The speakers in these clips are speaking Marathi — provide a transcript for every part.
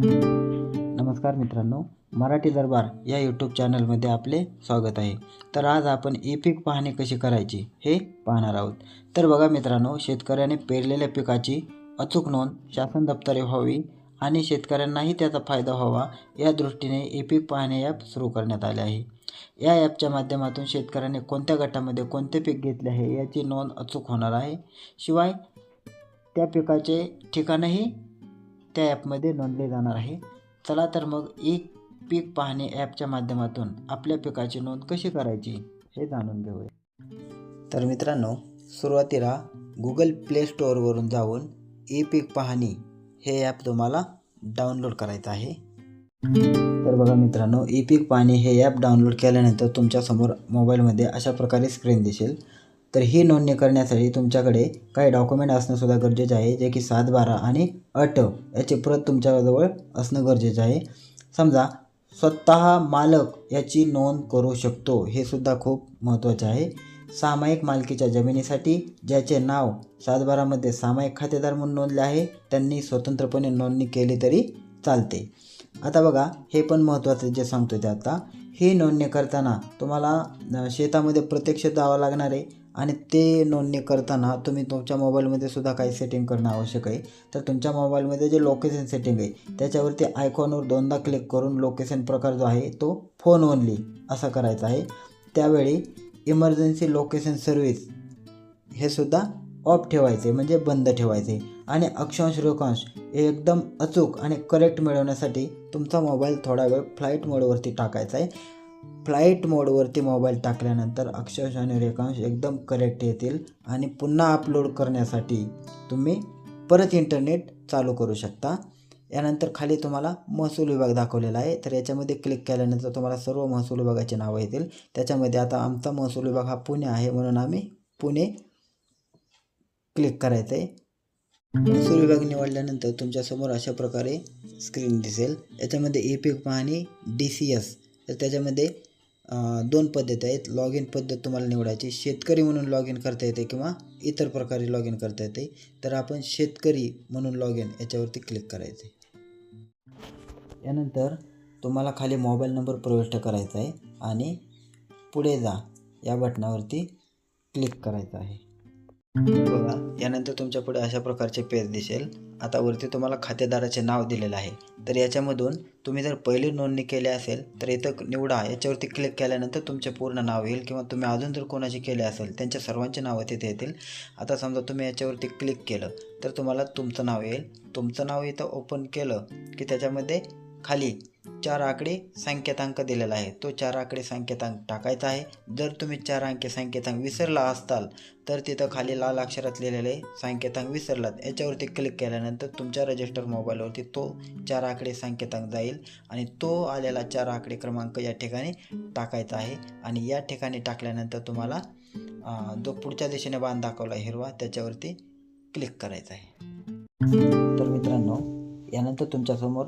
नमस्कार मित्रांनो मराठी दरबार या यूट्यूब चॅनलमध्ये आपले स्वागत आहे. तर आज आपण ई पीक पाहणी कशी करायची हे पाहणार आहोत. तर बघा मित्रांनो शेतकऱ्याने पेरलेल्या पिकाची अचूक नोंद शासन दप्तरे व्हावी आणि शेतकऱ्यांनाही त्याचा फायदा व्हावा या दृष्टीने ई पीक पाहणी ॲप सुरू करण्यात आले आहे. या ॲपच्या माध्यमातून शेतकऱ्याने कोणत्या गटामध्ये कोणते पीक घेतले आहे याची नोंद अचूक होणार आहे. शिवाय त्या पिकाचे ठिकाणही त्या ॲपमध्ये नोंदले जाणार आहे? चला तर मग एक पीक पाहणे ॲपच्या माध्यमातून आपल्या पिकाची नोंद कशी करायची हे जाणून घेऊया. तर मित्रांनो सुरुवातीला गुगल प्ले स्टोअरवरून जाऊन ई पीक पाहणी हे ॲप तुम्हाला डाउनलोड करायचं आहे. तर बघा मित्रांनो ई पीक पाहणी हे ॲप डाउनलोड केल्यानंतर तुमच्यासमोर मोबाईलमध्ये अशा प्रकारे स्क्रीन दिसेल. तर ही नोंदणी करण्यासाठी तुमच्याकडे काही डॉक्युमेंट असणंसुद्धा गरजेचं आहे जे की सात बारा आणि अट याची प्रत तुमच्याजवळ असणं गरजेचं आहे. समजा स्वतः मालक याची नोंद करू शकतो हे सुद्धा खूप महत्त्वाचे आहे. सामायिक मालकीच्या जमिनीसाठी ज्याचे नाव सातबारामध्ये सामायिक खातेदार म्हणून नोंदले आहे त्यांनी स्वतंत्रपणे नोंदणी केली तरी चालते. आता बघा हे पण महत्त्वाचं जे सांगतो ते आता. ही नोंदणी करताना तुम्हाला शेतामध्ये प्रत्यक्ष जावं लागणार आहे. आणि ते नोंदणी करताना तुम्ही तुमच्या मोबाईलमध्ये सुद्धा काही सेटिंग करणं आवश्यक आहे. तर तुमच्या मोबाईलमध्ये जे लोकेशन सेटिंग आहे त्याच्यावरती आयकॉनवर दोनदा क्लिक करून लोकेशन प्रकार जो आहे तो फोन ओनली असा करायचा आहे. त्यावेळी इमर्जन्सी लोकेशन सर्व्हिस हे सुद्धा ऑफ ठेवायचे म्हणजे बंद ठेवायचे. आणि अक्षांश रेखांश हे एकदम अचूक आणि करेक्ट मिळवण्यासाठी तुमचा मोबाईल थोडा वेळ फ्लाईट मोडवरती टाकायचा आहे. फ्लाईट मोडवरती मोबाईल टाकल्यानंतर अक्षांश आणि रेखांश एकदम करेक्ट येतील आणि पुन्हा अपलोड करण्यासाठी तुम्ही परत इंटरनेट चालू करू शकता. यानंतर खाली तुम्हाला महसूल विभाग दाखवलेला आहे. तर याच्यामध्ये क्लिक केल्यानंतर तुम्हाला सर्व महसूल विभागाची नावं येतील. त्याच्यामध्ये आता आमचा महसूल विभाग हा पुणे आहे म्हणून आम्ही पुणे क्लिक करायचं आहे महसूल विभाग निवडल्यानंतर तुमच्यासमोर अशा प्रकारे स्क्रीन दिसेल. याच्यामध्ये ई पीक पाहणी डी सी एस तर त्याच्यामध्ये दोन पद्धती आहेत. लॉग इन पद्धत तुम्हाला निवडायची. शेतकरी म्हणून लॉग इन करता येते किंवा इतर प्रकारे लॉग इन करता येते. तर आपण शेतकरी म्हणून लॉग इन याच्यावरती क्लिक करायचे. यानंतर तुम्हाला खाली मोबाईल नंबर प्रविष्ट करायचा आहे आणि पुढे जा. या बटनावरती क्लिक करायचं आहे. बघा यानंतर तुमच्यापुढे अशा प्रकारचे पेज दिसेल. आता वरती तुम्हाला खातेदाराचे नाव दिलेलं आहे. तर याच्यामधून तुम्ही जर पहिली नोंदणी केली असेल तर इथं निवडा. याच्यावरती क्लिक केल्यानंतर तुमचे पूर्ण नाव येईल किंवा तुम्ही अजून जर कोणाची केले असेल त्यांच्या सर्वांचे नावं तिथे येतील. आता समजा तुम्ही याच्यावरती क्लिक केलं तर तुम्हाला तुमचं नाव येईल. तुमचं नाव इथं ओपन केलं की त्याच्यामध्ये खाली चार आकडे संकेतांक दिलेला आहे. तो चार आकडे संकेतांक टाकायचा आहे. जर तुम्ही चार अंकी संकेतांक विसरला असताल तर तिथं खाली लाल अक्षरात लिहिलेले संकेतांक विसरलात. याच्यावरती क्लिक केल्यानंतर तुमच्या रजिस्टर मोबाईलवरती तो चार आकडे संकेतांक जाईल आणि तो आलेला चार आकडे क्रमांक या ठिकाणी टाकायचा आहे. आणि या ठिकाणी टाकल्यानंतर तुम्हाला जो पुढच्या दिशेने बाण दाखवला हिरवा त्याच्यावरती क्लिक करायचा आहे. तर मित्रांनो यानंतर तुमच्यासमोर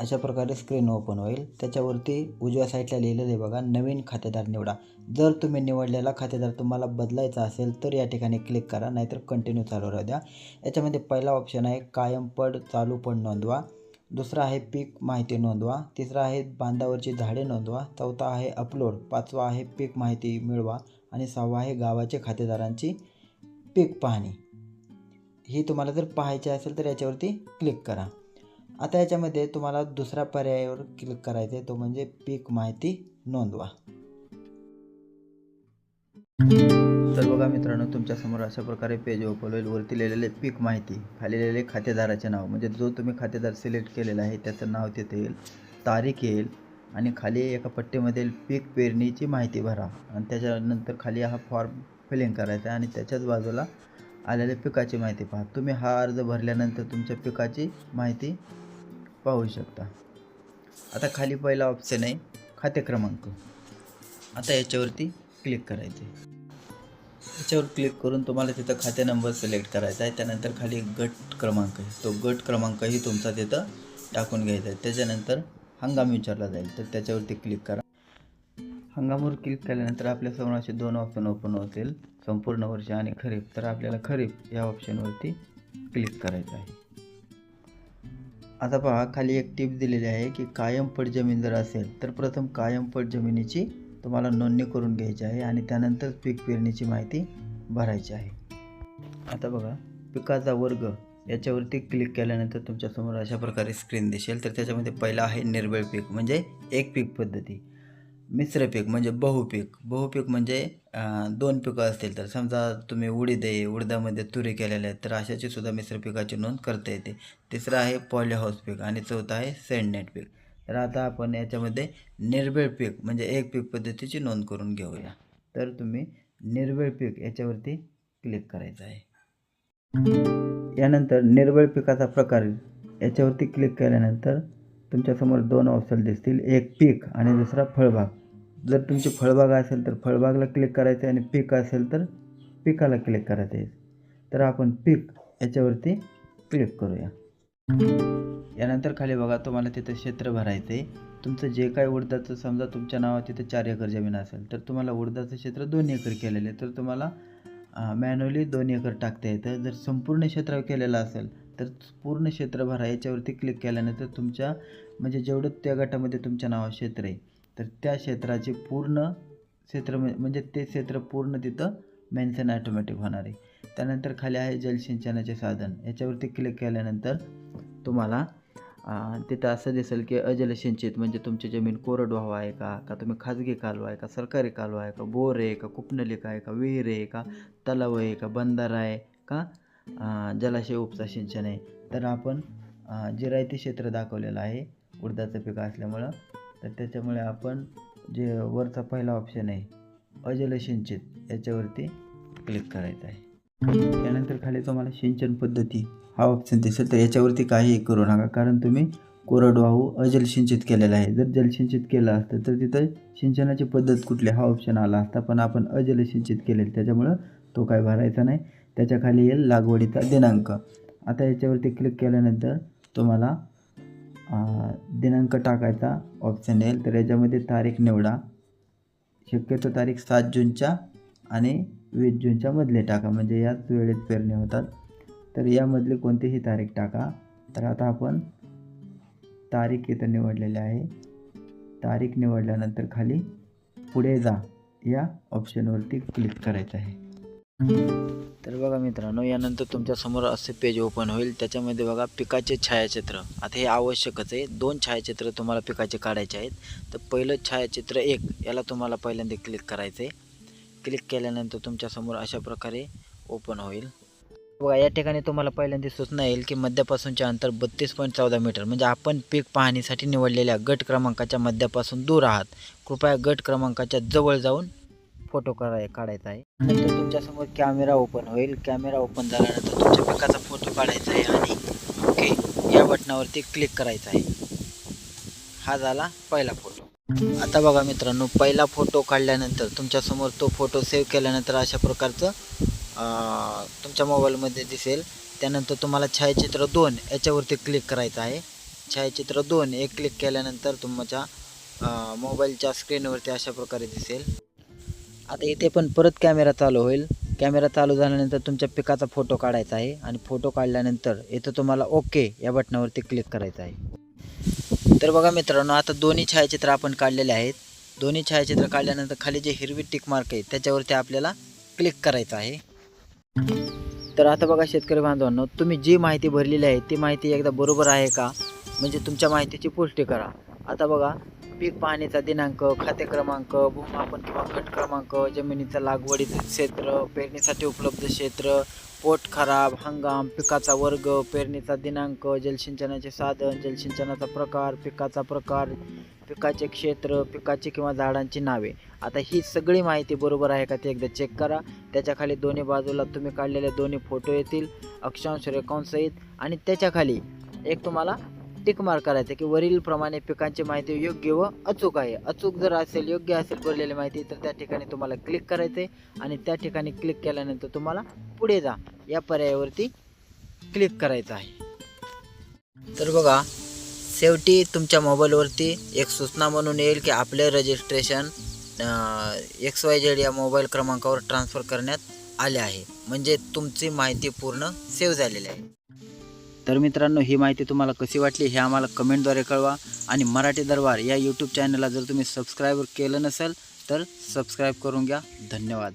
अशा प्रकारे स्क्रीन ओपन होईल. त्याच्यावरती उजव्या साईडला लिहिलेलं आहे बघा नवीन खातेदार निवडा. जर तुम्ही निवडलेला खातेदार तुम्हाला बदलायचा असेल तर या ठिकाणी क्लिक करा नाहीतर कंटिन्यू चालू राहू द्या. याच्यामध्ये पहिला ऑप्शन आहे कायम पड चालू पण नोंदवा. दुसरा आहे पीक माहिती नोंदवा. तिसरा आहे बांधावरची झाडे नोंदवा. चौथा आहे अपलोड पाचवा आहे पीक माहिती मिळवा. आणि सहावा आहे गावाचे खातेदारांची पीक पाहणी. ही तुम्हाला जर पाहायची असेल तर याच्यावरती क्लिक करा. आता याच्यामध्ये तुम्हाला दुसऱ्या पर्यायावर क्लिक करायचं आहे तो म्हणजे पीक माहिती नोंदवा. तर बघा मित्रांनो तुमच्यासमोर अशा प्रकारे पेज ओपन होईल. वरती लिहिलेले पीक माहिती खाली लिहिलेले खातेदाराचे नाव. म्हणजे जो तुम्ही खातेदार सिलेक्ट केलेला आहे त्याचं नाव तिथे येईल. तारीख येईल आणि खाली एका पट्टीमध्ये पीक पेरणीची माहिती भरा. आणि त्याच्यानंतर खाली हा फॉर्म फिलिंग करायचा आहे आणि त्याच्याच बाजूला आलेल्या पिकाची माहिती पहा. तुम्ही हा अर्ज भरल्यानंतर तुमच्या पिकाची माहिती पाहू शकता. आता खाली पहिला ऑप्शन आहे खाते क्रमांक. आता याच्यावरती क्लिक करायचे. याच्यावर क्लिक करून तुम्हाला तिथं खाते नंबर सिलेक्ट करायचा आहे. त्यानंतर खाली गट क्रमांक आहे. तो गट क्रमांकही तुमचा तिथं टाकून घ्यायचा आहे. त्याच्यानंतर हंगाम विचारला जाईल. तर त्याच्यावरती क्लिक करा. हंगामावर क्लिक केल्यानंतर आपल्यासमोर असे दोन ऑप्शन ओपन होतील. संपूर्ण वर्ष आणि खरीप. तर आपल्याला खरीप या ऑप्शनवरती क्लिक करायचं आहे. आता पहा खाली एक टिप दिलेली आहे की कायम पट जमीन जर असेल तर प्रथम कायम पट जमिनीची तुम्हाला नोंदणी करून घ्यायची आहे आणि त्यानंतर पीक पेरणीची माहिती भरायची आहे. आता बघा पिकाचा वर्ग याच्यावरती क्लिक केल्यानंतर तुमच्यासमोर अशा प्रकारे स्क्रीन दिसेल. तर त्याच्यामध्ये पहिला आहे निर्बळ पीक म्हणजे एक पीक पद्धती. मिश्र पीक म्हणजे बहुपीक. बहुपीक म्हणजे दोन पिकं असतील तर समजा तुम्ही उडीद आहे उडदामध्ये तुरी केलेल्या आहेत तर अशाची सुद्धा मिश्र पिकाची नोंद करता येते. तिसरं आहे पॉलीहाऊस पीक आणि चौथं आहे सेंडनेट पीक. तर आता आपण याच्यामध्ये निर्बळ पीक म्हणजे एक पीक पद्धतीची नोंद करून घेऊया. तर तुम्ही निर्बळ पीक याच्यावरती क्लिक करायचं आहे. यानंतर निर्बळ पिकाचा प्रकार याच्यावरती क्लिक केल्यानंतर तुमच्यासमोर दोन ऑप्शन दिसतील. एक पीक आणि दुसरा फळबाग. जर तुमची फळबाग असेल तर फळबागला क्लिक करायचं आहे आणि पीक असेल तर पिकाला क्लिक करायचं आहे. तर आपण पीक याच्यावरती क्लिक करूया. यानंतर खाली बघा तुम्हाला तिथं क्षेत्र भरायचं आहे. तुमचं जे काय उडदाचं समजा तुमच्या नावात तिथं चार एकर जमीन असेल तर तुम्हाला उडदाचं क्षेत्र दोन एकर केलेलं आहे. तर तुम्हाला मॅन्युअली दोन एकर टाकता येतं. जर संपूर्ण क्षेत्र केलेलं असेल तर पूर्ण क्षेत्र भरा याच्यावरती क्लिक केल्यानंतर तुमच्या म्हणजे जेवढं त्या गटामध्ये तुमच्या नाव क्षेत्र आहे तर त्या क्षेत्राचे पूर्ण क्षेत्र म्हणजे ते क्षेत्र पूर्ण तिथं मेन्शन ॲटोमॅटिक होणार आहे. त्यानंतर खाली आहे जलसिंचनाचे साधन. याच्यावरती क्लिक केल्यानंतर तुम्हाला तिथं असं दिसेल की अजलसिंचित म्हणजे तुमची जमीन कोरडवाहू आहे का? का तुम्ही खाजगी कालवा आहे का? सरकारी कालवा आहे का? बोर आहे का? कुपनलिका आहे का? विहीर आहे का? तलाव आहे का? बंदर आहे का? जलाशय उपसा सिंचन आहे. तर आपण जिरायती क्षेत्र दाखवलेलं आहे उडदाचं पीक असल्यामुळं तर त्याच्यामुळे आपण जे वरचा पहिला ऑप्शन आहे अजलसिंचित याच्यावरती क्लिक करायचं आहे. त्यानंतर खाली तुम्हाला सिंचन पद्धती हा ऑप्शन दिसेल. तर याच्यावरती काहीही करू नका कारण तुम्ही कोरडवाहू अजलसिंचित केलेला आहे. जर जलसिंचित केलं असतं तर तिथं सिंचनाची पद्धत कुठली हा ऑप्शन आला असता. पण आपण अजलसिंचित केलेलं त्याच्यामुळं तो काय भरायचा नाही. त्याच्याखाली येईल लागवडीचा दिनांक. आता याच्यावरती क्लिक केल्यानंतर तुम्हाला दिनांक टाकायचा ऑप्शन येईल. तर याच्यामध्ये तारीख निवडा. शक्यतो तारीख सात जूनच्या आणि वीस जूनच्या मधले टाका. म्हणजे याच वेळेत पेरणी होतात. तर यामधली कोणतीही तारीख टाका. तर आता आपण तारीख इथं निवडलेली आहे. तारीख निवडल्यानंतर खाली पुढे जा या ऑप्शनवरती क्लिक करायचं आहे. तर बघा मित्रांनो यानंतर तुमच्यासमोर असे पेज ओपन होईल. त्याच्यामध्ये बघा पिकाचे छायाचित्र. आता हे आवश्यकच आहे. दोन छायाचित्र तुम्हाला पिकाचे काढायचे आहेत. तर पहिलं छायाचित्र एक याला तुम्हाला पहिल्यांदा क्लिक करायचं आहे क्लिक केल्यानंतर तुमच्यासमोर अशा प्रकारे ओपन होईल. बघा या ठिकाणी तुम्हाला पहिल्यांदा सूचना येईल की मध्यापासूनचे अंतर बत्तीस पॉईंट चौदा मीटर म्हणजे आपण पीक पाहणीसाठी निवडलेल्या गट क्रमांकाच्या मध्यापासून दूर आहात. कृपया गट क्रमांकाच्या जवळ जाऊन फोटो काढाय काढायचा आहे. नंतर तुमच्यासमोर कॅमेरा ओपन होईल. कॅमेरा ओपन झाल्यानंतर तुमच्या पिकाचा फोटो काढायचा आहे आणि ओके या बटनावरती क्लिक करायचं आहे. हा झाला पहिला फोटो आता बघा मित्रांनो पहिला फोटो काढल्यानंतर तुमच्यासमोर तो फोटो सेव्ह केल्यानंतर अशा प्रकारचं तुमच्या मोबाईलमध्ये दिसेल. त्यानंतर तुम्हाला छायाचित्र दोन याच्यावरती क्लिक करायचं आहे. छायाचित्र दोन एक क्लिक केल्यानंतर तुमच्या मोबाईलच्या स्क्रीनवरती अशा प्रकारे दिसेल. आता इथे पण परत कॅमेरा चालू होईल. कॅमेरा चालू झाल्यानंतर तुमच्या पिकाचा फोटो काढायचा आहे आणि फोटो काढल्यानंतर इथं तुम्हाला ओके या बटनावरती क्लिक करायचं आहे. तर बघा मित्रांनो आता दोन्ही छायाचित्र आपण काढलेले आहेत. दोन्ही छायाचित्र काढल्यानंतर खाली जे हिरवी टिक मार्क आहे त्याच्यावरती आपल्याला क्लिक करायचं आहे. तर आता बघा शेतकरी बांधवांनो तुम्ही जी माहिती भरलेली आहे ती माहिती एकदा बरोबर आहे का? म्हणजे तुमच्या माहितीची पुष्टी करा. आता बघा पीक पाहणीचा दिनांक खाते क्रमांक भूमापन किंवा खट क्रमांक जमिनीचं लागवडीचं क्षेत्र पेरणीसाठी उपलब्ध क्षेत्र पोट खराब हंगाम पिकाचा वर्ग पेरणीचा दिनांक जलसिंचनाचे साधन जलसिंचनाचा प्रकार पिकाचा प्रकार पिकाचे क्षेत्र पिकाची किंवा झाडांची नावे. आता ही सगळी माहिती बरोबर आहे का ते एकदा चेक करा. त्याच्याखाली दोन्ही बाजूला तुम्ही काढलेले दोन्ही फोटो येतील अक्षांश रेखांसहित आणि त्याच्याखाली एक तुम्हाला टिक मार्क करायचं की वरील प्रमाणे पिकांची माहिती योग्य व अचूक आहे. अचूक जर असेल योग्य असेल भरलेली माहिती तर त्या ठिकाणी तुम्हाला क्लिक करायचं आहे आणि त्या ठिकाणी क्लिक केल्यानंतर तुम्हाला पुढे जा. या पर्यायावरती क्लिक करायचं आहे. तर बघा शेवटी तुमच्या मोबाईलवरती एक सूचना म्हणून येईल की आपले रजिस्ट्रेशन एक्स वाय झेड या मोबाईल क्रमांकावर ट्रान्सफर करण्यात आले आहे. म्हणजे तुमची माहिती पूर्ण सेव्ह झालेली आहे. तर मित्रांनो ही माहिती तुम्हाला कशी वाटली हे आम्हाला कमेंटद्वारे कळवा. आणि मराठी दरबार या यूट्यूब चॅनलला जर तुम्ही सबस्क्राईब केलं नसेल तर सबस्क्राईब करून घ्या. धन्यवाद.